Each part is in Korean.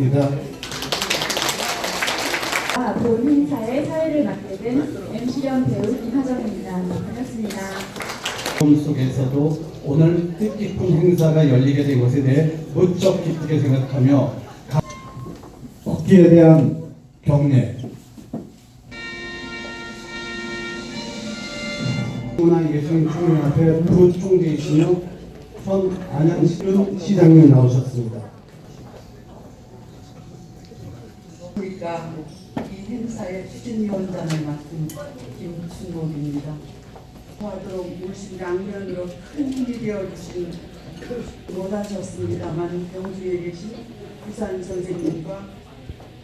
입니다. 본 행사의 사회를 맡게 된 MC련 배우 김하정입니다. 반갑습니다. 품 속에서도 오늘 뜻깊은 행사가 열리게 된 것에 대해 무척 기쁘게 생각하며 가- 국기에 대한 경례 문화예술총연합회 부총재이시며 현 안양시군 시장님 나오셨습니다. 그러니까 이 행사의 추진위원장을 맡은 김춘복입니다. 하도록 물심 양면으로 큰 힘이 되어주신 못하셨습니다만 경주에 계신 부산 선생님과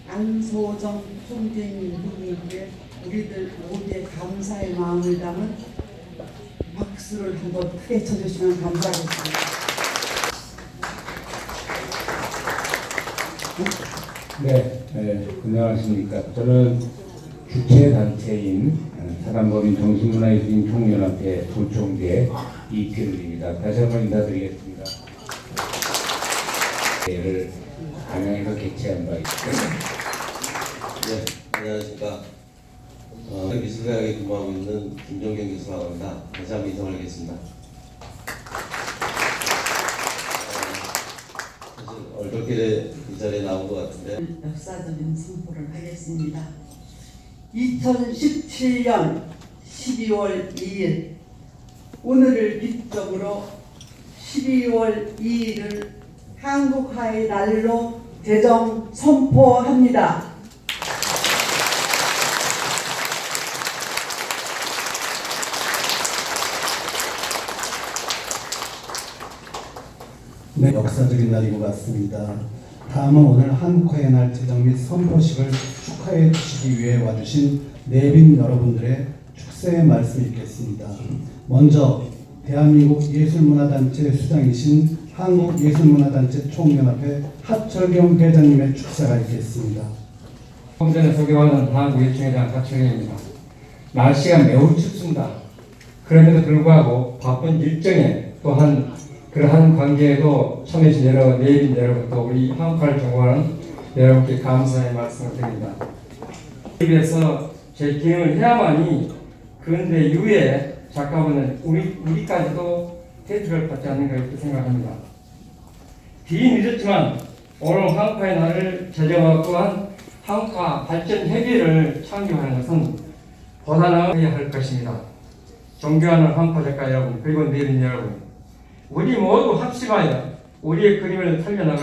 안소정 총재님 분께 우리들 모두의 감사의 마음을 담은 박수를 한번 크게 쳐주시면 감사하겠습니다. 네, 네, 안녕하십니까. 저는 주체 단체인 어, 사단법인 정신문화예술인 총연합회 부총재 이필입니다. 다시 한번 인사드리겠습니다. 대회를 안양에서 개최한 바 있습니다. 네, 안녕하십니까. 어, 미술대학에 근무하고 있는 김종경 교수라고 합니다. 다시 한번 인사드리겠습니다. 얼떨결에 이 자리에 나온 것 같은데 역사적인 선포를 하겠습니다. 2017년 12월 2일 오늘을 기점으로 12월 2일을 한국화의 날로 제정 선포합니다. 네, 역사적인 날인 것 같습니다. 다음은 오늘 한국화의 날 제정 및 선포식을 축하해 주시기 위해 와주신 내빈 여러분들의 축사의 말씀 있겠습니다. 먼저 대한민국 예술문화단체 수장이신 한국예술문화단체 총연합회 하철경 회장님의 축사가 있겠습니다. 조금 전에 소개받은 한국예총에 대한 가청입니다. 날씨가 매우 춥습니다. 그럼에도 불구하고 바쁜 일정에 또한 그러한 관계에도 참여해주신 여러 내빈 여러분 또 우리 한국화를 전공하는 여러분께 감사의 말씀을 드립니다. 입에서 제 기능을 해야만이 그런데 이후에 작가분은 우리, 우리까지도 혜택을 받지 않는가 이렇게 생각합니다. 뒤 늦었지만 오늘 한국화의 날을 제정하고 또한 한국화 발전 협의회를 창립하는 것은 보다는 해야 할 것입니다. 존경하는 한국화 작가 여러분 그리고 내빈 여러분 우리 모두 합심하여 우리의 그림을 살려나가